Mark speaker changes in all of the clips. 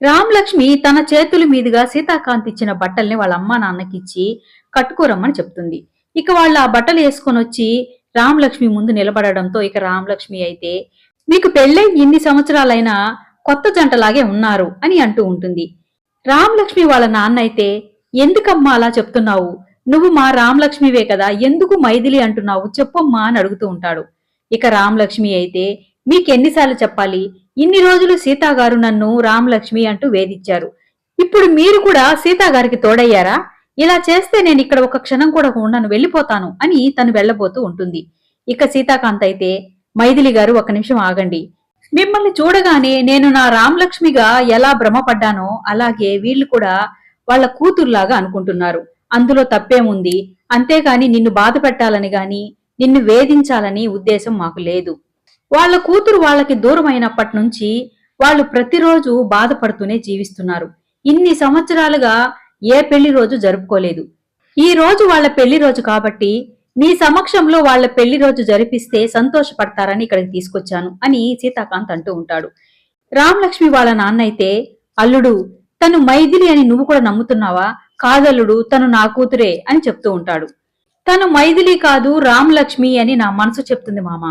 Speaker 1: రామలక్ష్మి తన చేతుల మీదుగా సీతాకాంత్ ఇచ్చిన బట్టల్ని వాళ్ళ అమ్మా నాన్నకి ఇచ్చి కట్టుకోరమ్మని చెప్తుంది. ఇక వాళ్ళు ఆ బట్టలు వేసుకొని వచ్చి రామలక్ష్మి ముందు నిలబడడంతో ఇక రామలక్ష్మి అయితే మీకు పెళ్ళై ఇన్ని సంవత్సరాలైనా కొత్త జంటలాగే ఉన్నారు అని అంటూ ఉంటుంది. రామలక్ష్మి వాళ్ళ నాన్న అయితే ఎందుకమ్మా అలా చెప్తున్నావు? నువ్వు మా రామలక్ష్మివే కదా ఎందుకు మైథిలి అంటున్నావు? చెప్పమ్మా అని అడుగుతూ ఉంటాడు. ఇక రామలక్ష్మి అయితే మీకెన్నిసార్లు చెప్పాలి? ఇన్ని రోజులు సీతాగారు నన్ను రామలక్ష్మి అంటూ వేధించారు. ఇప్పుడు మీరు కూడా సీతాగారికి తోడయ్యారా? ఇలా చేస్తే నేను ఇక్కడ ఒక క్షణం కూడా ఉండను వెళ్ళిపోతాను అని తను వెళ్ళబోతూ ఉంటుంది. ఇక సీతాకాంత్ అయితే మైథిలి గారు ఒక నిమిషం ఆగండి. మిమ్మల్ని చూడగానే నేను నా రామలక్ష్మిగా ఎలా భ్రమపడ్డానో అలాగే వీళ్ళు కూడా వాళ్ళ కూతురులాగా అనుకుంటున్నారు. అందులో తప్పేముంది? అంతేగాని నిన్ను బాధ పెట్టాలని గాని నిన్ను వేధించాలని ఉద్దేశం మాకు లేదు. వాళ్ళ కూతురు వాళ్ళకి దూరమైనప్పటి నుంచి వాళ్ళు ప్రతిరోజు బాధపడుతూనే జీవిస్తున్నారు. ఇన్ని సంవత్సరాలుగా ఏ పెళ్ళి రోజు జరుపుకోలేదు. ఈ రోజు వాళ్ళ పెళ్ళి రోజు కాబట్టి నీ సమక్షంలో వాళ్ళ పెళ్ళి రోజు జరిపిస్తే సంతోషపడతారని ఇక్కడికి తీసుకొచ్చాను అని సీతాకాంత్ అంటూ ఉంటాడు. రామలక్ష్మి వాళ్ళ నాన్న అయితే అల్లుడు తను మైథిలి అని నువ్వు కూడా నమ్ముతున్నావా? కాదల్లుడు తను నా కూతురే అని చెప్తూ ఉంటాడు. తను మైథిలి కాదు రామలక్ష్మి అని నా మనసు చెప్తుంది మామ.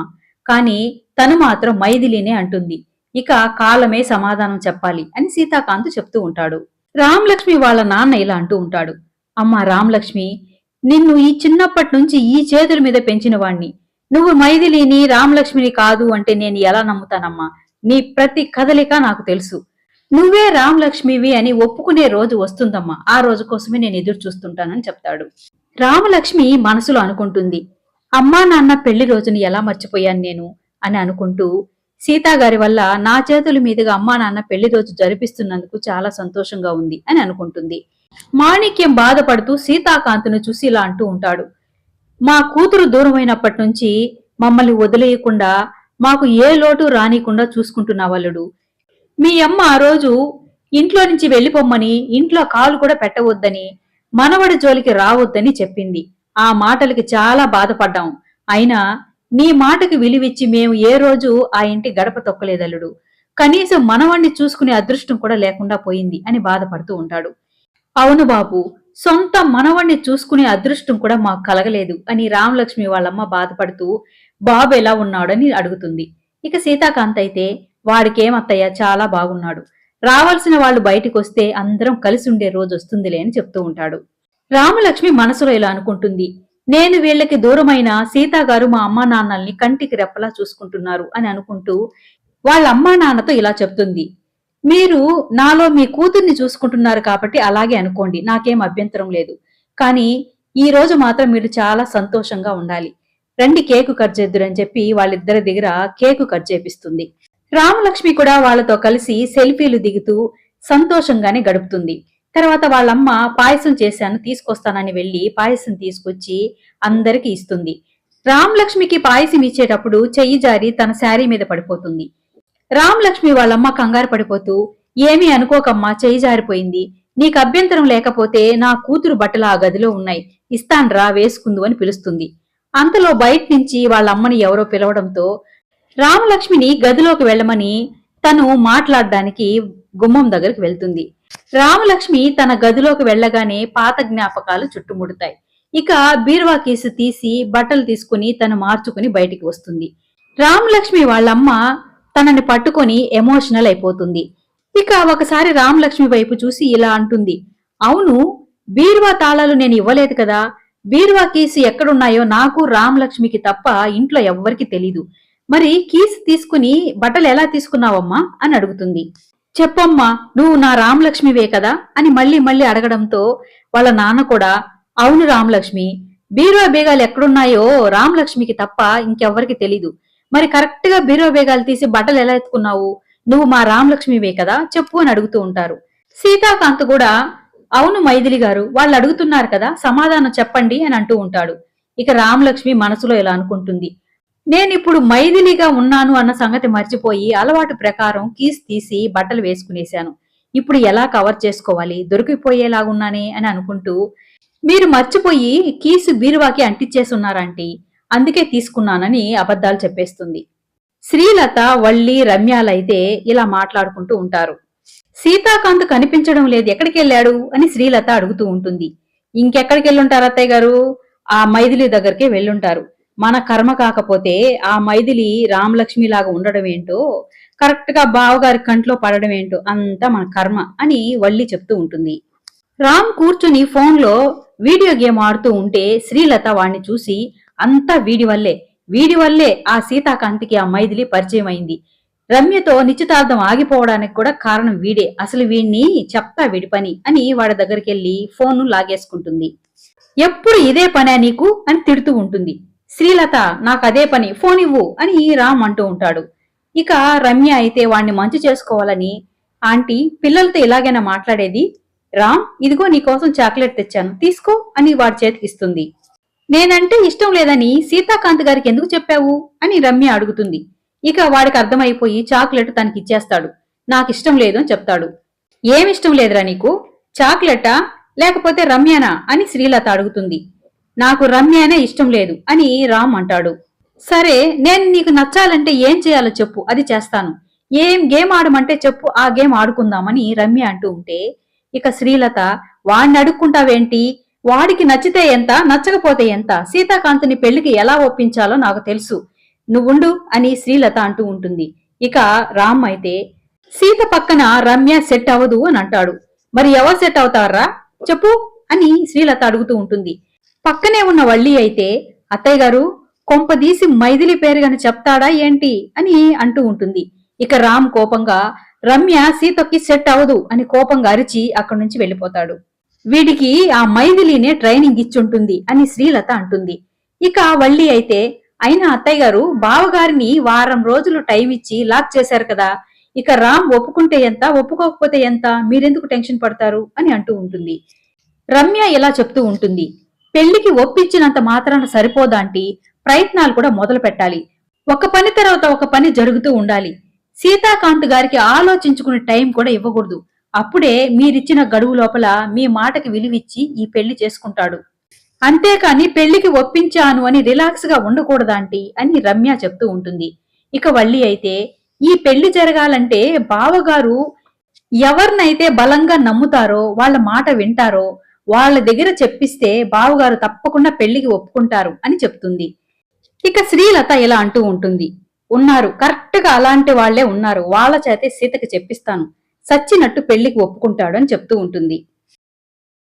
Speaker 1: కానీ తను మాత్రం మైథిలినే అంటుంది. ఇక కాలమే సమాధానం చెప్పాలి అని సీతాకాంత్ చెప్తూ ఉంటాడు. రామలక్ష్మి వాళ్ళ నాన్న ఇలా అంటూ ఉంటాడు. అమ్మా రామలక్ష్మి నిన్ను ఈ చిన్నప్పటి నుంచి ఈ చేతుల మీద పెంచిన వాణ్ణి నువ్వు మైథిలిని రామలక్ష్మిని కాదు అంటే నేను ఎలా నమ్ముతానమ్మా? నీ ప్రతి కదలిక నాకు తెలుసు. నువ్వే రామలక్ష్మివి అని ఒప్పుకునే రోజు వస్తుందమ్మా. ఆ రోజు కోసమే నేను ఎదురు చూస్తుంటానని చెప్తాడు. రామలక్ష్మి మనసులో అనుకుంటుంది. అమ్మా నాన్న పెళ్ళి రోజుని ఎలా మర్చిపోయాను నేను? అని అనుకుంటూ సీతాగారి వల్ల నా చేతుల మీదుగా అమ్మా నాన్న పెళ్ళి రోజు జరిపిస్తున్నందుకు చాలా సంతోషంగా ఉంది అని అనుకుంటుంది. మాణిక్యం బాధపడుతూ సీతాకాంతును చూసి ఇలా అంటూ ఉంటాడు. మా కూతురు దూరమైనప్పటి నుంచి మమ్మల్ని వదిలేయకుండా మాకు ఏ లోటు రానికుండా చూసుకుంటున్నా వల్లుడు మీ అమ్మ ఆ రోజు ఇంట్లో నుంచి వెళ్ళిపోమ్మని ఇంట్లో కాలు కూడా పెట్టవద్దని మనవడి జోలికి రావద్దని చెప్పింది. ఆ మాటలకి చాలా బాధపడ్డాం. అయినా నీ మాటకి విలువిచ్చి మేము ఏ రోజు ఆ ఇంటి గడప తొక్కలేదల్లుడు. కనీసం మనవణ్ణి చూసుకునే అదృష్టం కూడా లేకుండా పోయింది అని బాధపడుతూ ఉంటాడు. అవును బాబు సొంత మనవణ్ణి చూసుకునే అదృష్టం కూడా మాకు కలగలేదు అని రామలక్ష్మి వాళ్ళమ్మ బాధపడుతూ బాబు ఎలా ఉన్నాడని అడుగుతుంది. ఇక సీతాకాంత్ అయితే వాడికేమత్తయ్య చాలా బాగున్నాడు. రావాల్సిన వాళ్ళు బయటికి వస్తే అందరం కలిసి ఉండే రోజు వస్తుందిలే అని చెప్తూ ఉంటాడు. రామలక్ష్మి మనసులో ఇలా అనుకుంటుంది. నేను వీళ్ళకి దూరమైన సీతాగారు మా అమ్మా నాన్నల్ని కంటికి రెప్పలా చూసుకుంటున్నారు అని అనుకుంటూ వాళ్ళ అమ్మా నాన్నతో ఇలా చెప్తుంది. మీరు నాలో మీ కూతుర్ని చూసుకుంటున్నారు కాబట్టి అలాగే అనుకోండి నాకేం అభ్యంతరం లేదు. కానీ ఈ రోజు మాత్రం మీరు చాలా సంతోషంగా ఉండాలి. రండి కేకు కట్ చేద్దురని చెప్పి వాళ్ళిద్దరి దగ్గర కేకు కట్ చేపిస్తుంది. రామలక్ష్మి కూడా వాళ్ళతో కలిసి సెల్ఫీలు దిగుతూ సంతోషంగానే గడుపుతుంది. తర్వాత వాళ్ళమ్మ పాయసం చేశాను తీసుకొస్తానని వెళ్ళి పాయసం తీసుకొచ్చి అందరికి ఇస్తుంది. రామలక్ష్మికి పాయసం ఇచ్చేటప్పుడు చెయ్యి జారి తన శారీ మీద పడిపోతుంది. రామలక్ష్మి వాళ్ళమ్మ కంగారు పడిపోతూ ఏమీ అనుకోకమ్మా చెయ్యి జారిపోయింది. నీకు అభ్యంతరం లేకపోతే నా కూతురు బట్టలు ఆ గదిలో ఉన్నాయి. ఇస్తాన్రా వేసుకుందు అని పిలుస్తుంది. అంతలో బయట నుంచి వాళ్ళ అమ్మని ఎవరో పిలవడంతో రామలక్ష్మిని గదిలోకి వెళ్ళమని తను మాట్లాడడానికి గుమ్మం దగ్గరికి వెళ్తుంది. రామలక్ష్మి తన గదిలోకి వెళ్ళగానే పాత జ్ఞాపకాలు చుట్టుముడతాయి. ఇక బీరువా కేసు తీసి బట్టలు తీసుకుని తను మార్చుకుని బయటికి వస్తుంది. రామలక్ష్మి వాళ్ళమ్మ తనని పట్టుకొని ఎమోషనల్ అయిపోతుంది. ఇక ఒకసారి రామలక్ష్మి వైపు చూసి ఇలా అంటుంది. అవును బీరువా తాళాలు నేను ఇవ్వలేదు కదా. బీరువా కీసు ఎక్కడున్నాయో నాకు రామలక్ష్మికి తప్ప ఇంట్లో ఎవ్వరికి తెలీదు. మరి కీసు తీసుకుని బట్టలు ఎలా తీసుకున్నావమ్మా? అని అడుగుతుంది. చెప్పమ్మా నువ్వు నా రామలక్ష్మివే కదా? అని మళ్ళీ మళ్ళీ అడగడంతో వాళ్ళ నాన్న కూడా అవును రామలక్ష్మి బీరువా బేగాలు ఎక్కడున్నాయో రామలక్ష్మికి తప్ప ఇంకెవ్వరికి తెలీదు. మరి కరెక్ట్గా బీరువా బేగాలు తీసి బట్టలు ఎలా ఎత్తుకున్నావు? నువ్వు మా రామలక్ష్మివే కదా? చెప్పు అని అడుగుతూ ఉంటారు. సీతాకాంత్ కూడా అవును మైథిలి గారు వాళ్ళు అడుగుతున్నారు కదా సమాధానం చెప్పండి అని అంటూ ఉంటాడు. ఇక రామలక్ష్మి మనసులో ఇలా అనుకుంటుంది. నేనిప్పుడు మైథిలిగా ఉన్నాను అన్న సంగతి మర్చిపోయి అలవాటు ప్రకారం కీస్ తీసి బట్టలు వేసుకునేశాను. ఇప్పుడు ఎలా కవర్ చేసుకోవాలి? దొరికిపోయేలాగున్నానే అని అనుకుంటూ మీరు మర్చిపోయి కీసు బీరువాకి అంటించేసున్నారంటీ అందుకే తీసుకున్నానని అబద్ధాలు చెప్పేస్తుంది. శ్రీలత వల్లి రమ్యాలైతే ఇలా మాట్లాడుకుంటూ ఉంటారు. సీతాకాంత్ కనిపించడం లేదు ఎక్కడికి వెళ్ళాడు అని శ్రీలత అడుగుతూ ఉంటుంది. ఇంకెక్కడికి వెళ్ళుంటారు అత్తయ్య గారు ఆ మైథిలి దగ్గరికి వెళ్ళుంటారు. మన కర్మ కాకపోతే ఆ మైథిలి రామలక్ష్మి లాగా ఉండడం ఏంటో కరెక్ట్గా బావగారి కంట్లో పడడం ఏంటో అంతా మన కర్మ అని వల్లి చెప్తూ ఉంటుంది. రామ్ కూర్చుని ఫోన్లో వీడియో గేమ్ ఆడుతూ ఉంటే శ్రీలత వాణ్ణి చూసి అంతా వీడి వల్లే వీడి వల్లే ఆ సీతాకాంతికి ఆ మైథిలి పరిచయం అయింది రమ్యతో నిశ్చితార్థం ఆగిపోవడానికి కూడా కారణం వీడే. అసలు వీడిని చెప్తా వీడి పని అని వాడి దగ్గరికి వెళ్ళి ఫోన్ను లాగేసుకుంటుంది. ఎప్పుడు ఇదే పనే నీకు? అని తిడుతూ ఉంటుంది. శ్రీలత నాకు అదే పని ఫోన్ ఇవ్వు అని రామ్ అంటూ ఉంటాడు. ఇక రమ్య అయితే వాణ్ణి మంచి చేసుకోవాలని ఆంటీ పిల్లలతో ఇలాగైనా మాట్లాడేది రామ్ ఇదిగో నీకోసం చాక్లెట్ తెచ్చాను తీసుకో అని వాడి చేతికిస్తుంది నేనంటే ఇష్టం లేదని సీతాకాంత్ గారికి ఎందుకు చెప్పావు? అని రమ్య అడుగుతుంది. ఇక వాడికి అర్థమైపోయి చాక్లెట్ తనకి ఇచ్చేస్తాడు. నాకు ఇష్టం లేదు అని చెప్తాడు. ఏమిష్టం లేదురా నీకు? చాక్లెటా? లేకపోతే రమ్యనా? అని శ్రీలత అడుగుతుంది. నాకు రమ్యనే ఇష్టం లేదు అని రామ్ అంటాడు. సరే నేను నీకు నచ్చాలంటే ఏం చేయాలో చెప్పు అది చేస్తాను. ఏం గేమ్ ఆడమంటే చెప్పు ఆ గేమ్ ఆడుకుందామని రమ్య అంటూ ఉంటే ఇక శ్రీలత వాణ్ణి అడుక్కుంటావేంటి? వాడికి నచ్చితే ఎంత నచ్చకపోతే ఎంత? సీతాకాంతిని పెళ్ళికి ఎలా ఒప్పించాలో నాకు తెలుసు. నువ్వుండు అని శ్రీలత అంటూ ఉంటుంది. ఇక రామ్ అయితే సీత పక్కన రమ్య సెట్ అవ్వదు అని అంటాడు. మరి ఎవరు సెట్ అవుతారా? చెప్పు అని శ్రీలత అడుగుతూ ఉంటుంది. పక్కనే ఉన్న వల్లి అయితే అత్తయ్య గారు కొంపదీసి మైథిలి పేరు గని చెప్తాడా ఏంటి? అని అంటూ ఉంటుంది. ఇక రామ్ కోపంగా రమ్య సీతకి సెట్ అవదు అని కోపంగా అరిచి అక్కడి నుంచి వెళ్ళిపోతాడు. వీడికి ఆ మైథిలినే ట్రైనింగ్ ఇచ్చుంటుంది అని శ్రీలత అంటుంది. ఇక వల్లి అయితే అయినా అత్తయ్య గారు బావగారిని వారం రోజులు టైం ఇచ్చి లాక్ చేశారు కదా ఇక రామ్ ఒప్పుకుంటే ఎంత ఒప్పుకోకపోతే ఎంత మీరెందుకు టెన్షన్ పడతారు? అని అంటూ ఉంటుంది. రమ్య ఇలా చెప్తూ ఉంటుంది. పెళ్ళికి ఒప్పించినంత మాత్రాన సరిపోదాంటి ప్రయత్నాలు కూడా మొదలు పెట్టాలి. ఒక పని తర్వాత ఒక పని జరుగుతూ ఉండాలి. సీతాకాంత్ గారికి ఆలోచించుకునే టైం కూడా ఇవ్వకూడదు. అప్పుడే మీరిచ్చిన గడువు లోపల మీ మాటకి విలువిచ్చి ఈ పెళ్ళి చేసుకుంటాడు. అంతేకాని పెళ్ళికి ఒప్పించాను అని రిలాక్స్గా ఉండకూడదాంటి అని రమ్య చెప్తూ ఉంటుంది. ఇక వల్లి అయితే ఈ పెళ్ళి జరగాలంటే బావగారు ఎవరినైతే బలంగా నమ్ముతారో వాళ్ళ మాట వింటారో వాళ్ళ దగ్గర చెప్పిస్తే బావగారు తప్పకుండా పెళ్ళికి ఒప్పుకుంటారు అని చెప్తుంది. ఇక శ్రీలత ఇలా అంటూ ఉంటుంది. ఉన్నారు. కరెక్ట్గా అలాంటి వాళ్ళే ఉన్నారు. వాళ్ళ చేతే సీతకి చెప్పిస్తాను. సచ్చినట్టు పెళ్ళికి ఒప్పుకుంటాడు అని చెప్తూ ఉంటుంది.